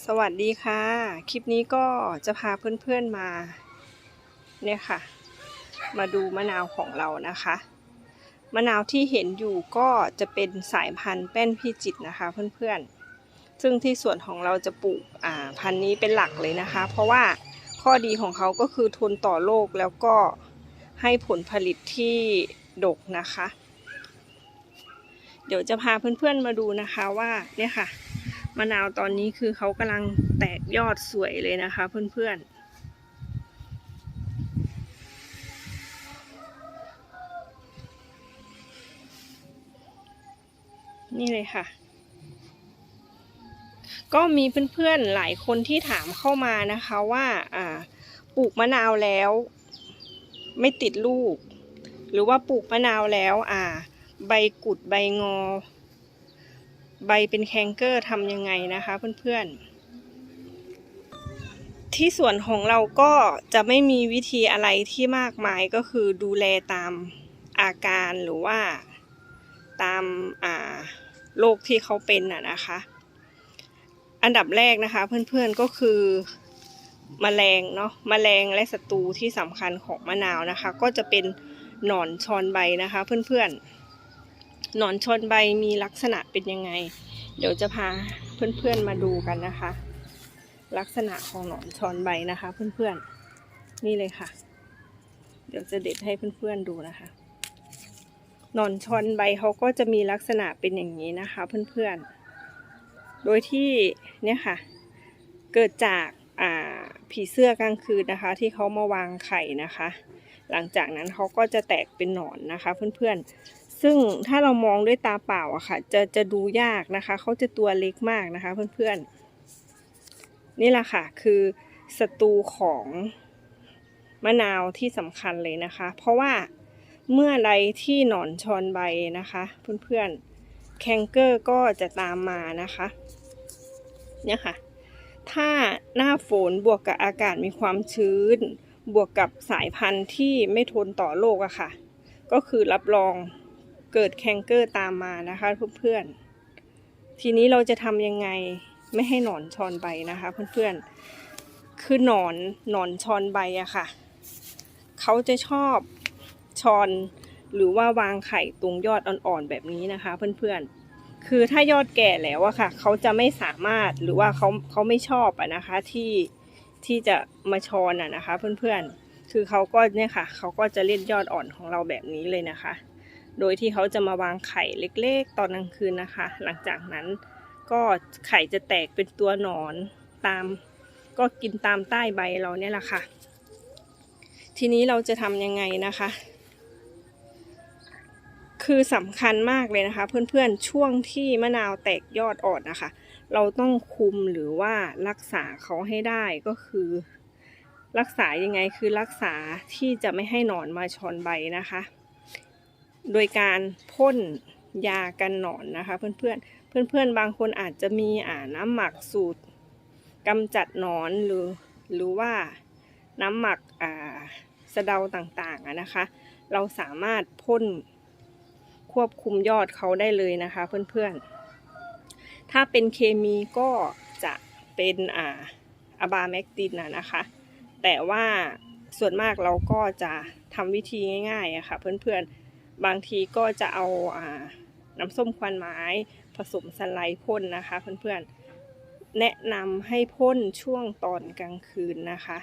สวัสดีค่ะ คลิปนี้ก็จะพาเพื่อนๆมาเนี่ยค่ะ มาดูมะนาวของเรานะคะ มะนาวที่เห็นอยู่ก็จะเป็นสายพันธุ์แป้นพิจิตรนะคะเพื่อนๆ ซึ่งที่สวนของเราจะปลูกอ่าพันธุ์นี้เป็นหลักเลยนะคะ เพราะว่าข้อดีของเขาก็คือทนต่อโรคแล้วก็ให้ผลผลิตที่ดกนะคะ เดี๋ยวจะพาเพื่อนๆมาดูนะคะว่าเนี่ยค่ะ มะนาวตอนนี้คือเขากำลังแตกยอดสวยเลยนะคะ เพื่อนๆนี่เลยค่ะ ก็มีเพื่อนๆหลายคนที่ถามเข้ามานะคะว่าอ่า ปลูกมะนาวแล้ว ไม่ติดลูก หรือว่าปลูกมะนาวแล้ว อ่า ใบกุดใบงอ ใบเป็นแคนเกอร์ทำยังไงนะคะเพื่อนๆ ที่สวนของเราก็จะไม่มีวิธีอะไรที่มากมายก็คือดูแลตามอาการหรือว่าตามอ่าโรคที่เขาเป็นน่ะนะคะ อันดับแรกนะคะเพื่อนๆก็คือมแมลงเนาะมแมลงและศัตรูที่สำคัญของมะนาวนะคะ ก็จะเป็นหนอนชอนใบนะคะเพื่อนๆ หนอนชนใบมีลักษณะเป็นยังไง เดี๋ยวจะพาเพื่อนๆมาดูกันนะคะ ลักษณะของหนอนชอนใบนะคะ เพื่อนๆ นี่เลยค่ะ เดี๋ยวจะเด็ดให้เพื่อนๆดูนะคะหนอนชอนใบเขาก็จะมีลักษณะเป็นอย่างนี้นะคะ เพื่อนๆ โดยที่เนี่ยค่ะ เกิดจากาผีเสื้อกลางคืนนะคะ ที่เขามาวางไข่นะคะ หลังจากนั้นเขาก็จะแตกเป็นหนอนนะคะ เพื่อนๆ ซึ่งถ้าเรามองด้วยตาเปล่าอะค่ะ จะจะดูยากนะคะเขาจะตัวเล็กมากนะคะ เพื่อนๆ นี่แหละค่ะคือศัตรูของมะนาวที่สำคัญเลยนะคะ เพราะว่าเมื่อไรที่หนอนชอนใบนะคะ เพื่อนๆแคนเกอร์ก็จะตามมานะคะเนี่ยค่ะ ถ้าหน้าฝนบวกกับอากาศมีความชื้น บวกกับสายพันธุ์ที่ไม่ทนต่อโรคอะค่ะ ก็คือรับรอง เกิดแคนเกอร์ตามมานะคะเพื่อนๆ ทีนี้เราจะทำยังไงไม่ให้หนอนชอนใบนะคะเพื่อนๆ คือหนอนหนอนชอนใบอะค่ะ เขาจะชอบชอนหรือว่าวางไข่ตรงยอดอ่อนๆแบบนี้นะคะเพื่อนๆ คือถ้ายอดแก่แล้วอะค่ะ เขาจะไม่สามารถหรือว่าเขาเขาไม่ชอบอะนะคะที่ที่จะมาชอนอะนะคะเพื่อนๆ คือเขาก็เนี่ยค่ะ เขาก็จะเล่นยอดอ่อนของเราแบบนี้เลยนะคะ โดยที่เขาจะมาวางไข่เล็กๆ ตอนกลางคืนนะคะ หลังจากนั้นก็ไข่จะแตกเป็นตัวหนอนตาม ก็กินตามใต้ใบเราเนี่ยแหละค่ะ ทีนี้เราจะทำยังไงนะคะ คือสำคัญมากเลยนะคะ เพื่อนๆช่วงที่มะนาวแตกยอดอ่อนนะคะ เราต้องคุมหรือว่ารักษาเขาให้ได้ก็คือ รักษายังไงคือรักษาที่จะไม่ให้หนอนมาชอนใบนะคะ โดยการพ่นยากันหนอนนะคะ เพื่อนๆ เพื่อนๆ บางคนอาจจะมีอ่าน้ำหมักสูตรกำจัดหนอนหรือหรือว่าน้ำหมักอ่าสะเดาต่างๆนะคะ เราสามารถพ่นควบคุมยอดเขาได้เลยนะคะ เพื่อนๆ ถ้าเป็นเคมีก็จะเป็นอ่าอะบาแมกตินนะนะคะ แต่ว่าส่วนมากเราก็จะทำวิธีง่ายๆอะค่ะเพื่อนๆ บางทีก็จะเอาอ่าน้ำส้มควันไม้ผสมสไลด์พ่นนะคะเพื่อนๆ แนะนำให้พ่นช่วงตอนกลางคืนนะคะ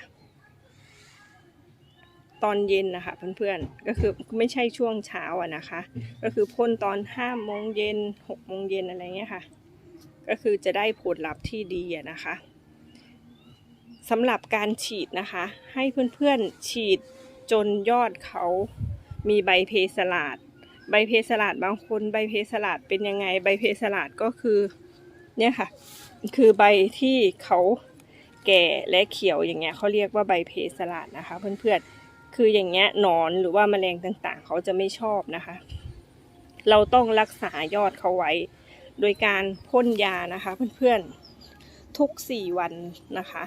ตอนเย็นนะคะเพื่อนๆ ก็คือไม่ใช่ช่วงเช้าอะนะคะ ก็คือพ่นตอนห้าโมงเย็นหกโมงเย็นอะไรเงี้ยค่ะ ก็คือจะได้ผลลัพธ์ที่ดีอะนะคะสำหรับการฉีดนะคะ ให้เพื่อนๆฉีดจนยอดเขา มีใบเพสลาด ใบเพสลาดบางคนใบเพสลาดเป็นยังไง ใบเพสลาดก็คือเนี่ยค่ะ คือใบที่เขาแก่และเขียวอย่างเงี้ยเขาเรียกว่าใบเพสลาดนะคะ เพื่อนๆ คืออย่างเงี้ยนอนหรือว่าแมลงต่างๆ เขาจะไม่ชอบนะคะ เราต้องรักษายอดเขาไว้ โดยการพ่นยานะคะเพื่อนๆ ทุกสี่วันนะคะ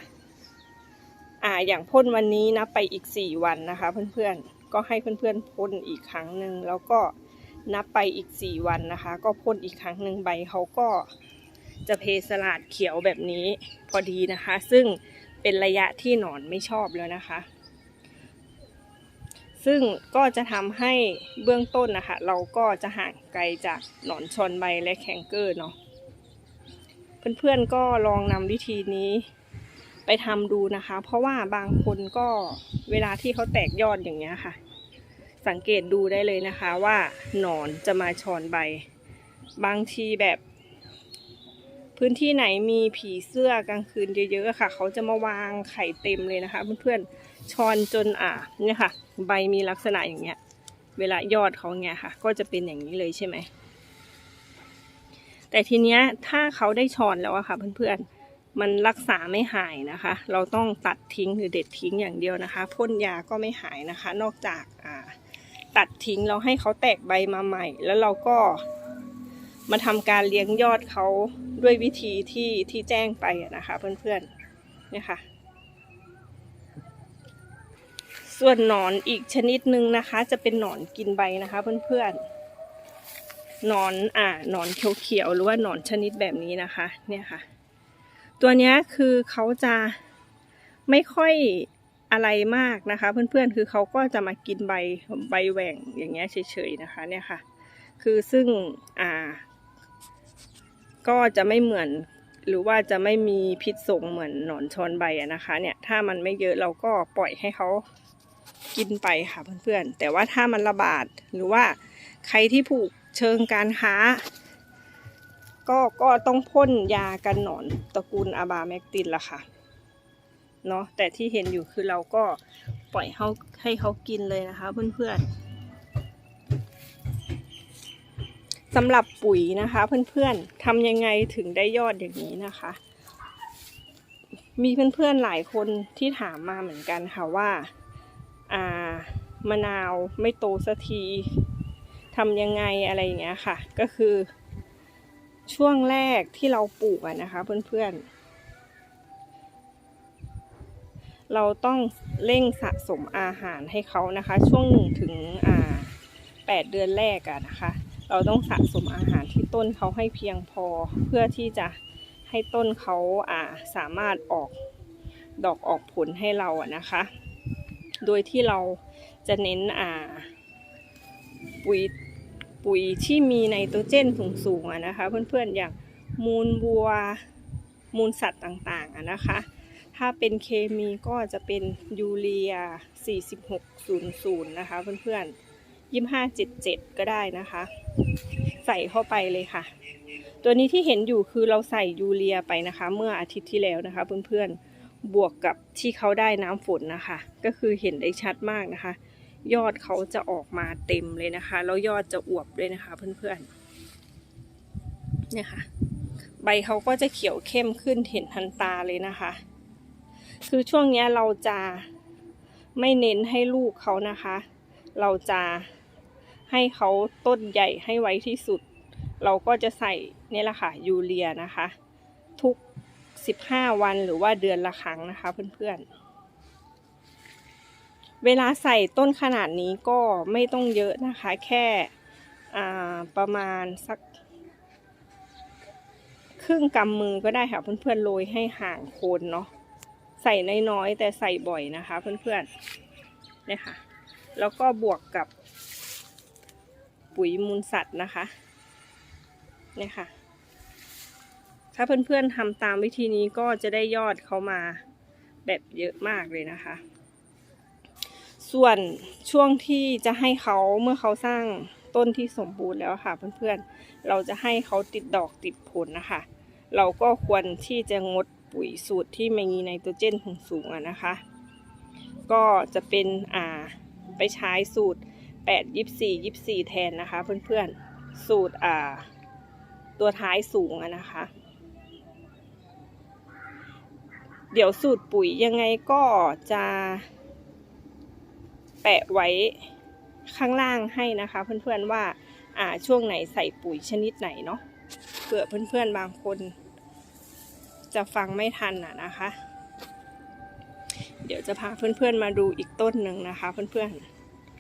อ่าอย่างพ่นวันนี้นะไปอีกสี่วันนะคะเพื่อนๆ ก็ให้เพื่อนๆพ่นอีกครั้งหนึ่งแล้วก็นับไปอีกสี่วันนะคะ ก็พ่นอีกครั้งหนึ่งใบเขาก็จะเพสลาดเขียวแบบนี้พอดีนะคะ ซึ่งเป็นระยะที่หนอนไม่ชอบแล้วนะคะ ซึ่งก็จะทำให้เบื้องต้นนะคะ เราก็จะห่างไกลจากหนอนชนใบและแคนเกอร์เนาะเพื่อนๆก็ลองนำวิธีนี้ ไปทำดูนะคะ เพราะว่าบางคนก็เวลาที่เขาแตกยอดอย่างเงี้ยค่ะ สังเกตดูได้เลยนะคะว่าหนอนจะมาชอนใบ บางทีแบบ พื้นที่ไหนมีผีเสื้อกลางคืนเยอะๆค่ะ เขาจะมาวางไข่เต็มเลยนะคะ เพื่อนๆชอนจนอะเนี่ยค่ะ ใบมีลักษณะอย่างเงี้ย เวลายอดเขาเงี้ยค่ะ ก็จะเป็นอย่างนี้เลยใช่ไหมแต่ทีเนี้ยถ้าเขาได้ชอนแล้วอะค่ะเพื่อนๆ มันรักษาไม่หายนะคะ เราต้องตัดทิ้งหรือเด็ดทิ้งอย่างเดียวนะคะพ่นยาก็ไม่หายนะคะ นอกจากอ่าตัดทิ้งเราให้เขาแตกใบมาใหม่ แล้วเราก็มาทำการเลี้ยงยอดเขาด้วยวิธีที่ที่แจ้งไปนะคะเพื่อนๆเนี่ยค่ะ ส่วนหนอนอีกชนิดหนึ่งนะคะ จะเป็นหนอนกินใบนะคะเพื่อนๆหนอนอ่าหนอนเขียวๆหรือว่าหนอนชนิดแบบนี้นะคะ เนี่ยค่ะ ตัวนี้คือเขาจะไม่ค่อยอะไรมากนะคะ เพื่อนๆ คือเขาก็จะมากินใบใบแหว่งอย่างเงี้ยเฉยๆนะคะเนี่ยค่ะ คือซึ่งอ่า ก็จะไม่เหมือนหรือว่าจะไม่มีพิษสงเหมือนหนอนชอนใบอะนะคะ เนี่ยถ้ามันไม่เยอะเราก็ปล่อยให้เขากินไปค่ะเพื่อนๆ แต่ว่าถ้ามันระบาดหรือว่าใครที่ผูกเชิงการค้า ก็ก็ต้องพ่นยากันหนอนตระกูลอาบาแมกตินละค่ะเนาะแต่ที่เห็นอยู่คือเราก็ปล่อยเขาให้เขากินเลยนะคะ เพื่อนๆสำหรับปุ๋ยนะคะ เพื่อนๆทำยังไงถึงได้ยอดอย่างนี้นะคะ มีเพื่อนๆหลายคนที่ถามมาเหมือนกันค่ะว่าอ่ามะนาวไม่โตสักทีทำยังไงอะไรอย่างเงี้ยค่ะ ก็คือ ช่วงแรกที่เราปลูกอะนะคะ เพื่อนๆ เราต้องเร่งสะสมอาหารให้เขานะคะ ช่วงหนึ่งถึงอ่าแปดเดือนแรกอะนะคะ เราต้องสะสมอาหารที่ต้นเขาให้เพียงพอเพื่อที่จะให้ต้นเขาอ่าสามารถออกดอกออกผลให้เราอะนะคะ โดยที่เราจะเน้นอ่าปุ๋ย ปุ๋ยที่มีไนโตรเจนสูงๆนะคะ เพื่อนๆอย่างมูลวัว มูลสัตว์ต่างๆนะคะ ถ้าเป็นเคมีก็จะเป็นยูเรีย 4600 นะคะ เพื่อนๆ 2577 ก็ได้นะคะ ใส่เข้าไปเลยค่ะ ตัวนี้ที่เห็นอยู่คือเราใส่ยูเรียไปนะคะ เมื่ออาทิตย์ที่แล้วนะคะ เพื่อนๆ บวกกับที่เขาได้น้ำฝนนะคะ ก็คือเห็นได้ชัดมากนะคะ ยอดเขาจะออกมาเต็มเลยนะคะ แล้วยอดจะอวบด้วยนะคะ เพื่อนๆเนี่ยค่ะ ใบเขาก็จะเขียวเข้มขึ้นเห็นทันตาเลยนะคะ คือช่วงนี้เราจะไม่เน้นให้ลูกเขานะคะ เราจะให้เขาต้นใหญ่ให้ไวที่สุด เราก็จะใส่เนี่ยแหละค่ะยูเรียนะคะ ทุก 15 วันหรือว่าเดือนละครั้งนะคะเพื่อนๆ เวลาใส่ต้นขนาดนี้ก็ไม่ต้องเยอะนะคะ แค่ประมาณสัก ครึ่งกำมือก็ได้ค่ะ เพื่อนๆโรยให้ห่างโคนเนาะใส่น้อยๆแต่ใส่บ่อยนะคะ เพื่อนๆเนี่ยค่ะ แล้วก็บวกกับ ปุ๋ยมูลสัตว์นะคะเนี่ยค่ะ ถ้าเพื่อนๆทำตามวิธีนี้ก็จะได้ยอดเขามาแบบเยอะมากเลยนะคะ ส่วนช่วงที่จะให้เขาเมื่อเขาสร้างต้นที่สมบูรณ์แล้วค่ะเพื่อนๆ เราจะให้เขาติดดอกติดผลนะคะ เราก็ควรที่จะงดปุ๋ยสูตรที่มีไนโตรเจนสูงๆนะคะ ก็จะเป็นอ่าไปใช้สูตร 8 24 24 แทนนะคะ เพื่อนๆ สูตรอ่าตัวท้ายสูงนะคะ เดี๋ยวสูตรปุ๋ยยังไงก็จะ แปะไว้ข้างล่างให้นะคะ เพื่อนๆว่าอ่าช่วงไหนใส่ปุ๋ยชนิดไหนเนาะเผื่อเพื่อนๆบางคน จะฟังไม่ทันอะนะคะ เดี๋ยวจะพาเพื่อนๆมาดูอีกต้นหนึ่งนะคะ เพื่อน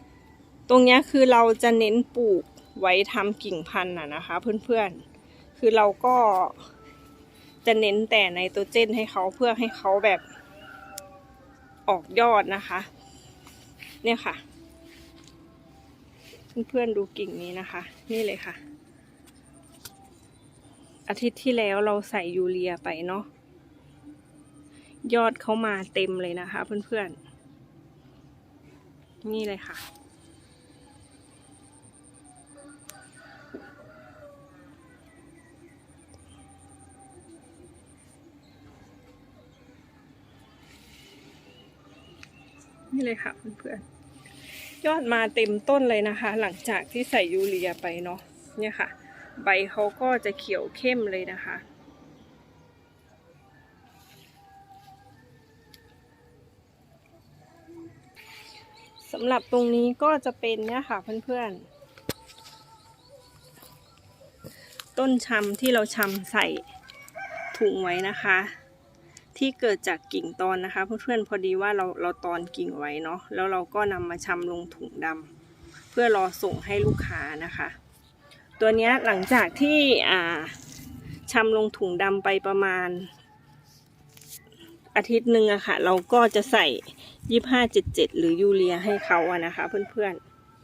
ๆ ตรงเนี้ยคือเราจะเน้นปลูกไว้ทำกิ่งพันธุ์อะนะคะ เพื่อนๆ คือเราก็จะเน้นแต่ไนโตรเจนให้เขาเพื่อให้เขาแบบออกยอดนะคะ เนี่ยค่ะ เพื่อนๆดูกิ่งนี้นะคะ นี่เลยค่ะ อาทิตย์ที่แล้วเราใส่ยูเรียไปเนาะยอดเขามาเต็มเลยนะคะ เพื่อนๆ นี่เลยค่ะ เลยค่ะเพื่อนๆยอดมาเต็มต้นเลยนะคะ หลังจากที่ใส่ยูเรียไปเนาะเนี่ยค่ะ ใบเขาก็จะเขียวเข้มเลยนะคะสำหรับตรงนี้ก็จะเป็นเนี่ยค่ะเพื่อนๆ ต้นชำที่เราชำใส่ถุงไว้นะคะ ที่เกิดจากกิ่งตอนนะคะ เพื่อนๆพอดีว่าเราเราตอนกิ่งไว้เนาะแล้วเราก็นำมาชำลงถุงดำเพื่อรอส่งให้ลูกค้านะคะ ตัวนี้หลังจากที่อ่าชำลงถุงดำไปประมาณ อาทิตย์หนึ่งอะค่ะ เราก็จะใส่ยี่ห้าเจ็ดเจ็ดหรือยูเรียให้เขาอะนะคะ เพื่อน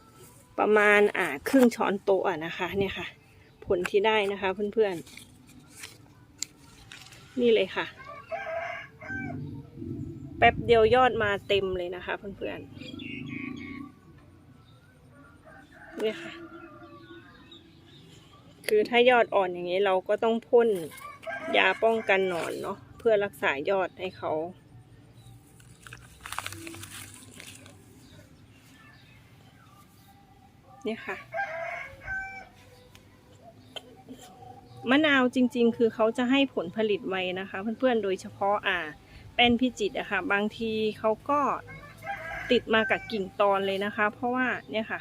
ๆประมาณอ่าครึ่งช้อนโต๊ะอะนะคะเนี่ยค่ะ ผลที่ได้นะคะเพื่อนๆนี่เลยค่ะ แป๊บเดียวยอดมาเต็มเลยนะคะเพื่อนๆเนี่ยค่ะ คือถ้ายอดอ่อนอย่างนี้เราก็ต้องพ่นยาป้องกันหนอนเนาะเพื่อรักษายอดให้เขาเนี่ยค่ะ มะนาวจริง ๆ คือเขาจะให้ผลผลิตไวนะคะ เพื่อนๆ โดยเฉพาะอ่า แป้นพิจิตรอะค่ะ บางทีเขาก็ติดมากับกิ่งตอนเลยนะคะ เพราะว่าเนี่ยค่ะ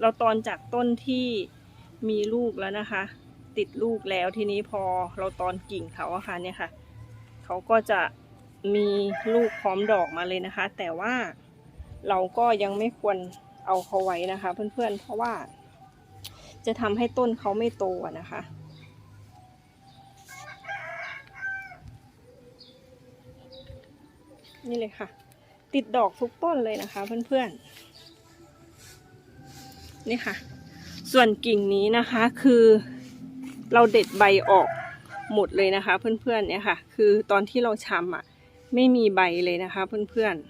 เราตอนจากต้นที่มีลูกแล้วนะคะ ติดลูกแล้วทีนี้พอเราตอนกิ่งเขาอะค่ะเนี่ยค่ะเขาก็จะมีลูกพร้อมดอกมาเลยนะคะ แต่ว่าเราก็ยังไม่ควรเอาเขาไว้นะคะ เพื่อนๆเพราะว่าจะทำให้ต้นเขาไม่โตนะคะ นี่เลยค่ะ ติดดอกทุกต้นเลยนะคะ เพื่อนๆ นี่ค่ะ ส่วนกิ่งนี้นะคะคือเราเด็ดใบออกหมดเลยนะคะ เพื่อนๆเนี่ยค่ะ คือตอนที่เราชำอะไม่มีใบเลยนะคะ เพื่อนๆ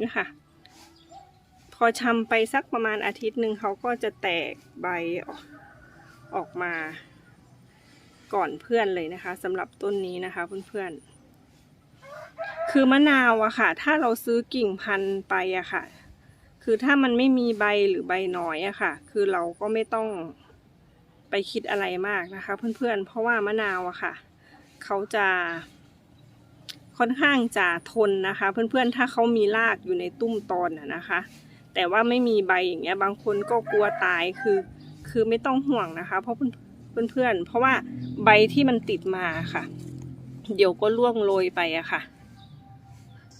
นี่ค่ะ พอชำไปสักประมาณอาทิตย์หนึ่งเขาก็จะแตกใบออกมา ก่อนเพื่อนเลยนะคะสำหรับต้นนี้นะคะเพื่อนๆ คือมะนาวอะค่ะ ถ้าเราซื้อกิ่งพันธุ์ไปอะค่ะ คือถ้ามันไม่มีใบหรือใบน้อยอะค่ะ คือเราก็ไม่ต้องไปคิดอะไรมากนะคะ เพื่อนๆ เพราะว่ามะนาวอะค่ะ เขาจะค่อนข้างจะทนนะคะ เพื่อนๆ ถ้าเขามีรากอยู่ในตุ้มตอนอะนะคะ แต่ว่าไม่มีใบอย่างเงี้ย บางคนก็กลัวตายคือ คือไม่ต้องห่วงนะคะ เพราะเพื่อน เพื่อนๆ เพราะว่าใบที่มันติดมาค่ะ เดี๋ยวก็ร่วงโรยไปอะค่ะ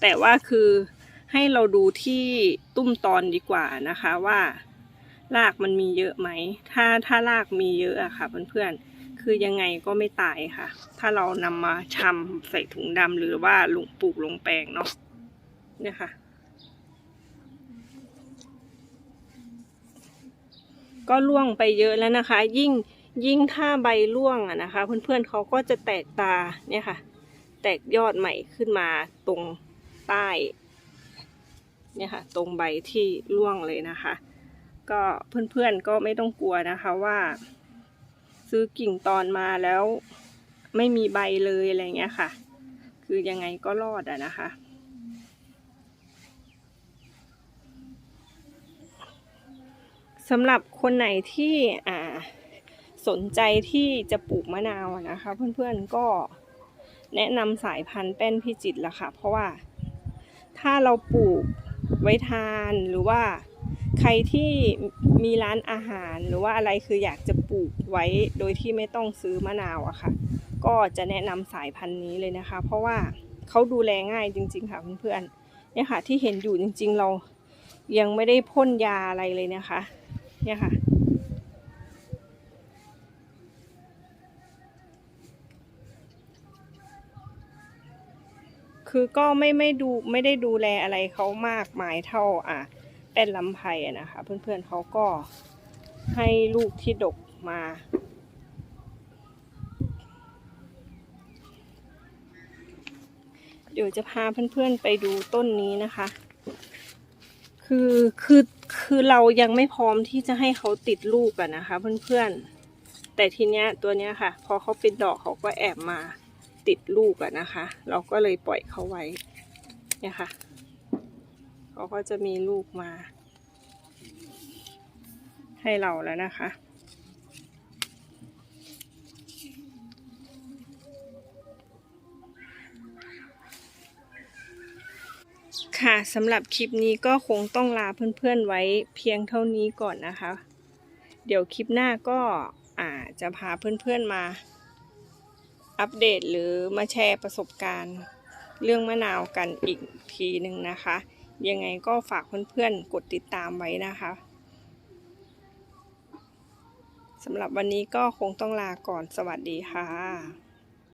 แต่ว่าคือให้เราดูที่ตุ้มตอนดีกว่านะคะว่ารากมันมีเยอะไหม ถ้าถ้ารากมีเยอะอะค่ะเพื่อนๆ คือยังไงก็ไม่ตายค่ะ ถ้าเรานำมาชำใส่ถุงดำหรือว่าลงปลูกลงแปลงเนาะเนี่ยค่ะ ก็ร่วงไปเยอะแล้วนะคะ ยิ่ง ยิ่งถ้าใบร่วงอะนะคะ เพื่อนๆเขาก็จะแตกตาเนี่ยค่ะ แตกยอดใหม่ขึ้นมาตรงใต้เนี่ยค่ะตรงใบที่ร่วงเลยนะคะ ก็เพื่อนๆก็ไม่ต้องกลัวนะคะว่า ซื้อกิ่งตอนมาแล้วไม่มีใบเลยอะไรเงี้ยค่ะ คือยังไงก็รอดอะนะคะสำหรับคนไหนที่อ่า สนใจที่จะปลูกมะนาวนะคะ เพื่อนๆก็แนะนำสายพันธุ์แป้นพิจิตรละค่ะ เพราะว่าถ้าเราปลูกไว้ทานหรือว่าใครที่มีร้านอาหารหรือว่าอะไรคืออยากจะปลูกไว้โดยที่ไม่ต้องซื้อมะนาวอะค่ะ ก็จะแนะนำสายพันธุ์นี้เลยนะคะ เพราะว่าเขาดูแลง่ายจริง ๆ ค่ะเพื่อนๆเนี่ยค่ะที่เห็นอยู่จริง ๆ เรายังไม่ได้พ่นยาอะไรเลยนะคะ เนี่ยค่ะ คือก็ไม่ไม่ดูไม่ได้ดูแลอะไรเขามากมายเท่าอะเป็นลำไพอะนะคะ เพื่อนๆเขาก็ให้ลูกที่ดกมา เดี๋ยวจะพาเพื่อนๆไปดูต้นนี้นะคะ คือคือคือเรายังไม่พร้อมที่จะให้เขาติดลูกอะนะคะ เพื่อนๆแต่ทีเนี้ยตัวเนี้ยค่ะ พอเขาเป็นดอกเขาก็แอบมา ติดลูกอะนะคะ เราก็เลยปล่อยเขาไว้เนี่ยค่ะเขาก็จะมีลูกมา ให้เราแล้วนะคะค่ะสำหรับคลิปนี้ก็คงต้องลาเพื่อนๆไว้เพียงเท่านี้ก่อนนะคะ เดี๋ยวคลิปหน้าก็อาจจะพาเพื่อนๆมา อัปเดตหรือมาแชร์ประสบการณ์ เรื่องมะนาวกันอีกทีหนึ่งนะคะ ยังไงก็ฝากเพื่อนๆกดติดตามไว้นะคะสำหรับวันนี้ก็คงต้องลาก่อนสวัสดีค่ะ